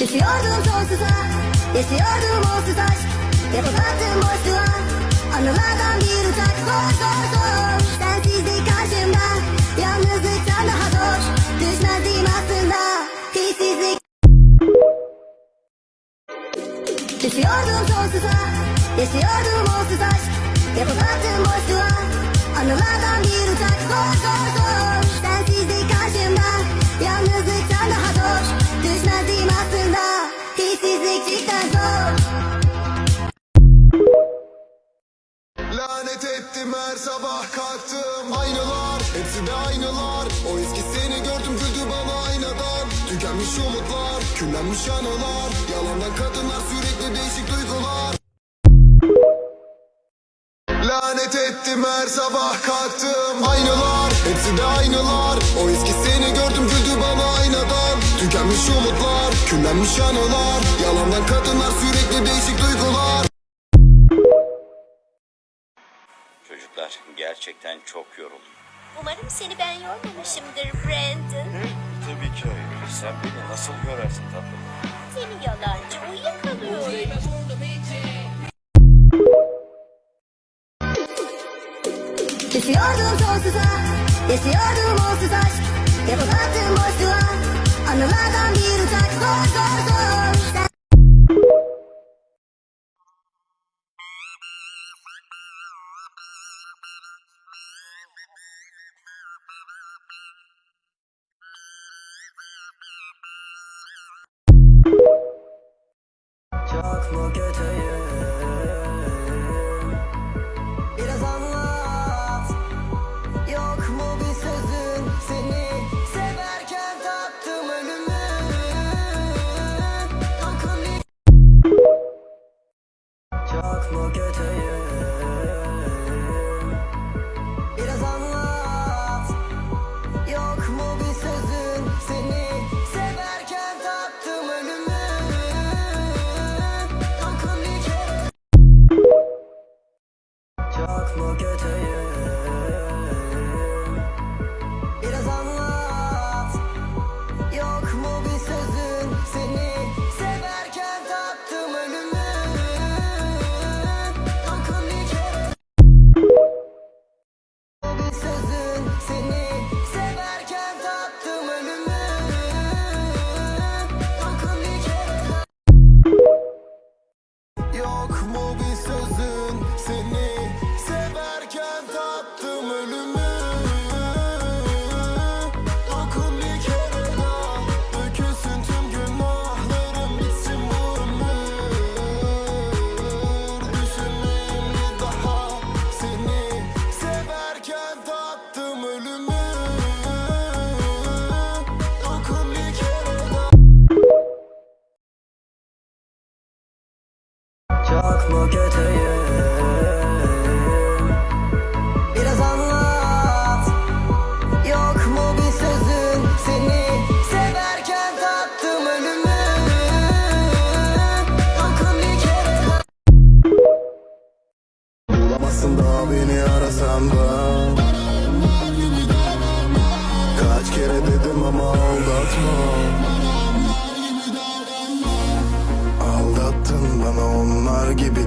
Düşüyordum sonsuza Yaşıyordum onsuz aşk. Yapacaktım boşluğa Anılardan bir uçak. Zor zor zor. Sensizlik karşımda Yalnızlıktan daha zor. Düşmezdim aslında Hissizlik Düşüyordum sonsuza Yaşıyordum onsuz aşk. Yapacaktım boşluğa Anılardan bir uçak. Zor zor zor Tükenmiş umutlar küllenmiş anılar Yalandan kadınlar sürekli değişik duygular. Lanet ettim her sabah kalktım Aynalar hepsi de aynalar. O eski seni gördüm güldü bana aynadan. Tükenmiş umutlar küllenmiş anılar Yalandan kadınlar sürekli değişik duygular. Çocuklar gerçekten çok yoruldum. Umarım seni ben yormamışımdır Brandon. Tabii ki hayır. Sen beni nasıl görersin tatlım? Seni yalancı uyuyakalıyorum. Düşüyordum sonsuza Yaşıyordum onsuz aşk Yapacaktım boşluğa Anılardan bir uçak Zor zor zor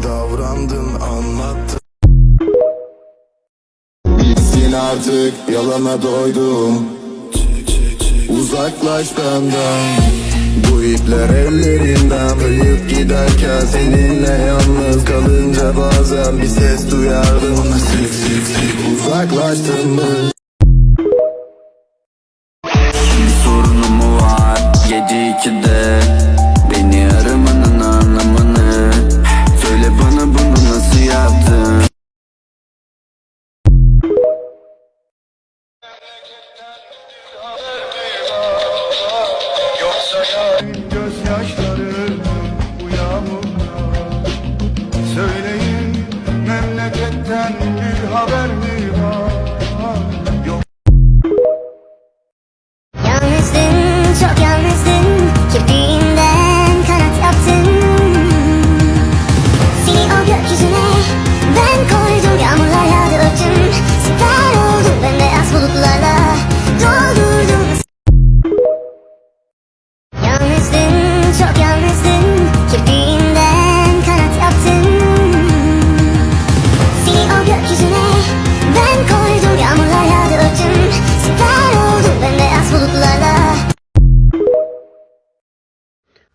davrandın anlattın. Bitsin artık yalana doydum. Uzaklaş benden. Bu ipler ellerinden Kayıp giderken seninle yalnız kalınca Bazen bir ses duyardım. Sik uzaklaştın mı? Sorunum var? Gece 2'de memleketten bir haber mi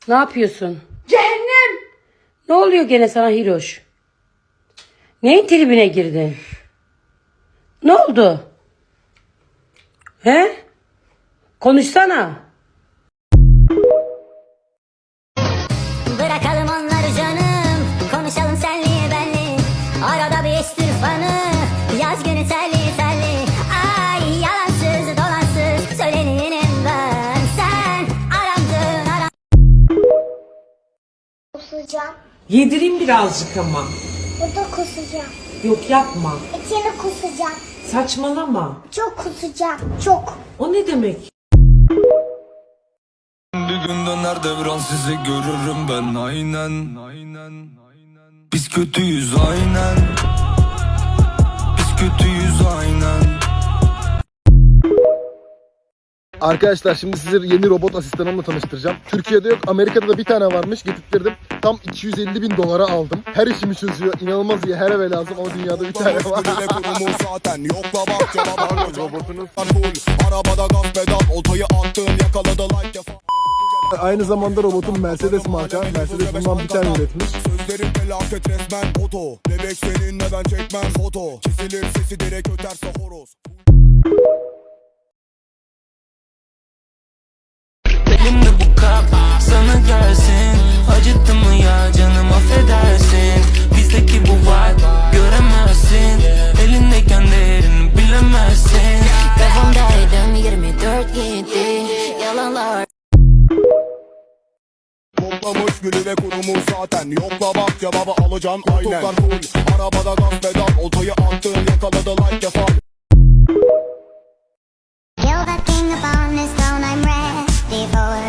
Ne yapıyorsun? Cehennem. Ne oluyor gene sana Hiroş? Neyin tribine girdin? Ne oldu? He? Konuşsana. Bırakalım onları Yedireyim birazcık ama. Burada kusacağım. Yok yapma. İçini kusacağım. Saçmalama. Çok kusacağım. Çok. O ne demek? Bir gün döner devran sizi görürüm ben aynen aynen Biz kötüyüz aynen Biz kötüyüz aynen Arkadaşlar şimdi sizi yeni robot asistanımla tanıştıracağım. Türkiye'de yok Amerika'da da bir tane varmış getirttirdim. Tam 250 bin dolara aldım. Her işimi çözüyor. İnanılmaz iyi her eve lazım ama dünyada bir tane var. zaten yokla bak cevap Robotunuz full Arabada gaz pedal oltayı attım yakaladı like defa Aynı zamanda robotun Mercedes marka. Mercedes bundan bir tane üretmiş. Sözlerim felaket resmen oto. Bebek seninle ben çekmem foto. Kesilir sesi direkt öterse horoz. Kap sana gelsin. Acıttı mı ya canım affedersin. Bizdeki bu vibe göremezsin. Elindeyken değerini bilemezsin. Kafamdaydım 24 gitti. Yalanlar. Toplamış gülü ve kurumu zaten. Yokla bak cevabı alacağım aynen. Otolar full. Arabada gaz pedal. Oltayı attım yakaladı like defa You're the king upon this throne I'm ready for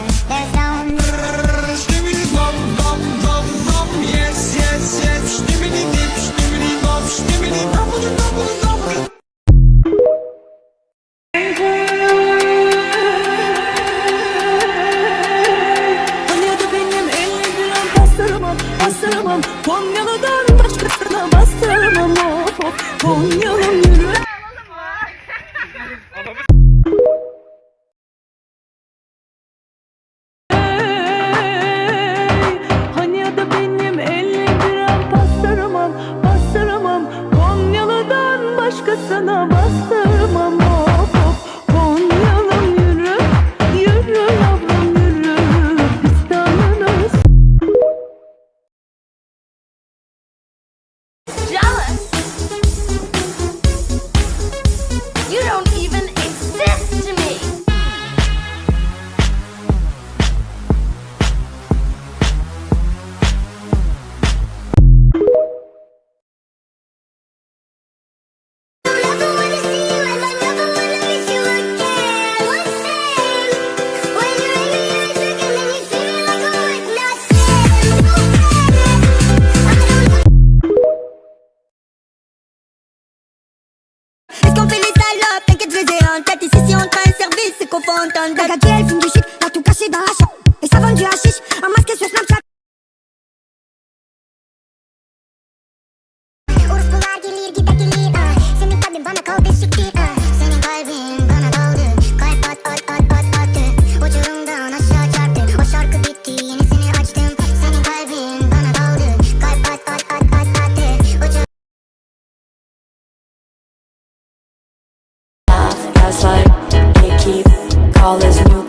Hani Et ça vend du hashish Un masque sur Snapchat Orospular gelir ah. Senin kalbin bana kaldı siktir ah. Senin kalbin bana daldı Kalp at at at at attı Uçurumdan aşağı çarptı O şarkı bitti yenisini açtım Senin kalbin bana daldı Kalp at at at at attı Gaslight, call his new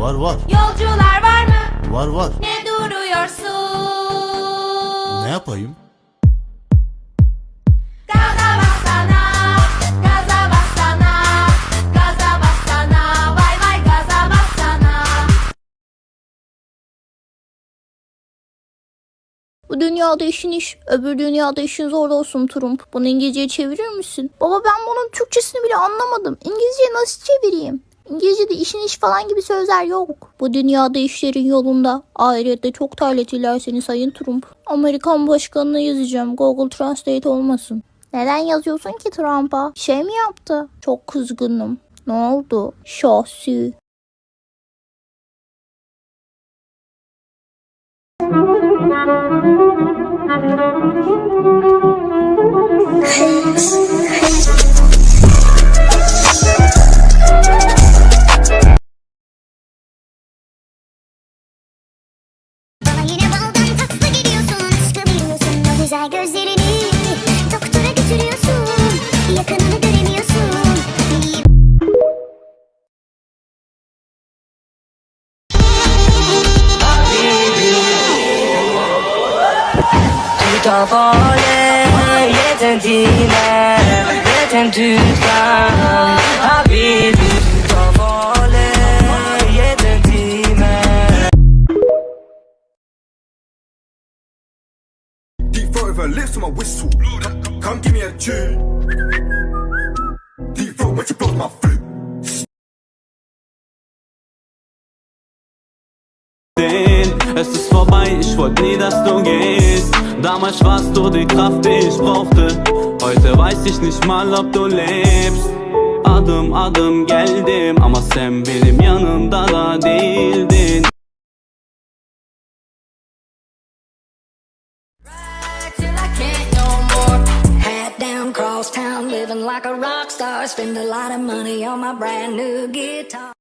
var? Var var. Yolcular var mı? Var var. Ne duruyorsun? Ne yapayım? Gaza bassana, gaza bassana, gaza bassana, vay vay gaza bassana. Bu dünyada işin iş, öbür dünyada işin zor olsun Trump. Bunu İngilizceye çevirir misin? Baba ben bunun Türkçesini bile anlamadım. İngilizceye nasıl çevireyim? İngilizce'de işin iş falan gibi sözler yok. Bu dünyada işlerin yolunda. Ahirette çok terletirler seni Sayın Trump. Amerikan başkanına yazacağım. Google Translate olmasın. Neden yazıyorsun ki Trump'a? Şey mi yaptı? Çok kızgınım. Ne oldu? Şahsi. Bana Deep throat with her lips to my whistle. Come, come give me a tune. Deep throat when she blows my flute. Es ist vorbei, ich wollte nie, dass du gehst. Damals warst du die Kraft, die ich brauchte. Heute weiß ich nicht mal, ob du lebst. Adım adım geldim ama sen benim yanımda da değildin. till I can't no more. Hat down, cross town, living like a rock star. Spend a lot of money on my brand new guitar.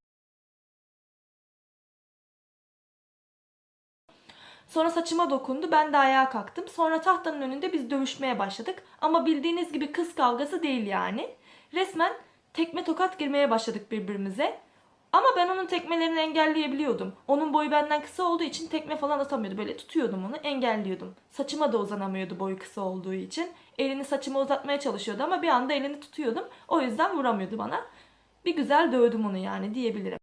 Sonra saçıma dokundu. Ben de ayağa kalktım. Sonra tahtanın önünde biz dövüşmeye başladık. Ama bildiğiniz gibi kız kavgası değil yani. Resmen tekme tokat girmeye başladık birbirimize. Ama ben onun tekmelerini engelleyebiliyordum. Onun boyu benden kısa olduğu için tekme falan atamıyordu. Böyle tutuyordum onu, engelliyordum. Saçıma da uzanamıyordu boyu kısa olduğu için. Elini saçıma uzatmaya çalışıyordu ama bir anda elini tutuyordum. O yüzden vuramıyordu bana. Bir güzel dövdüm onu yani diyebilirim.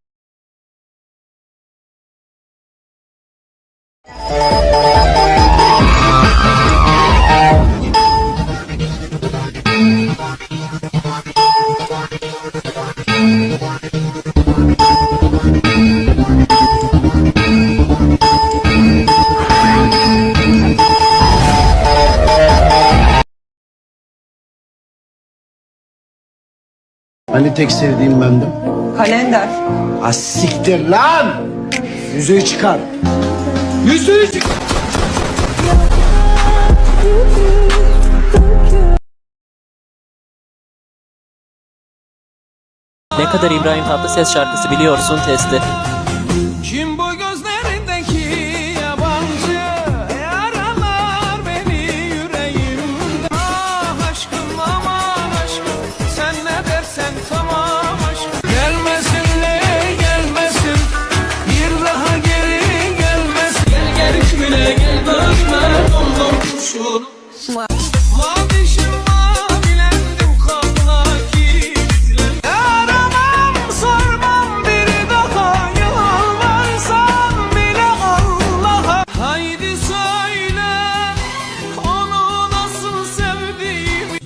Hani tek sevdiğim bendim? Kalender. Ha siktir lan! Yüzüğü çıkar. Yüzüğü çıkar. Ne kadar İbrahim Tatlıses şarkısı biliyorsun testi.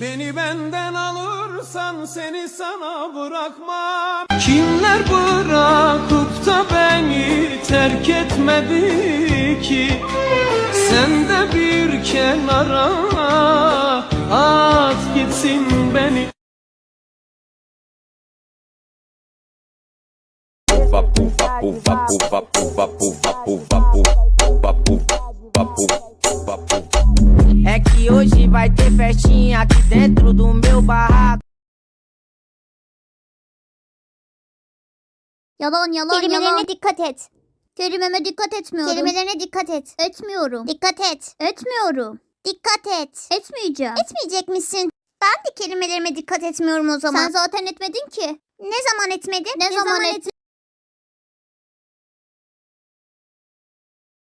Beni benden alırsan seni sana bırakmam Kimler bırakıp da beni terk etmedi ki Sen de bir kenara at gitsin beni É que hoje vai ter festinha aqui dentro do meu barraco. Yalan yalan Kelimelerine yalan. dikkat et Kelimeme dikkat etmiyorum. Kelimelerine dikkat et Etmiyorum. Dikkat et Etmiyorum. Dikkat et Etmeyeceğim. Etmeyecek misin? Ben de kelimelerime dikkat etmiyorum o zaman. Sen zaten etmedin ki. Ne zaman etmedin? Ne zaman etmedin?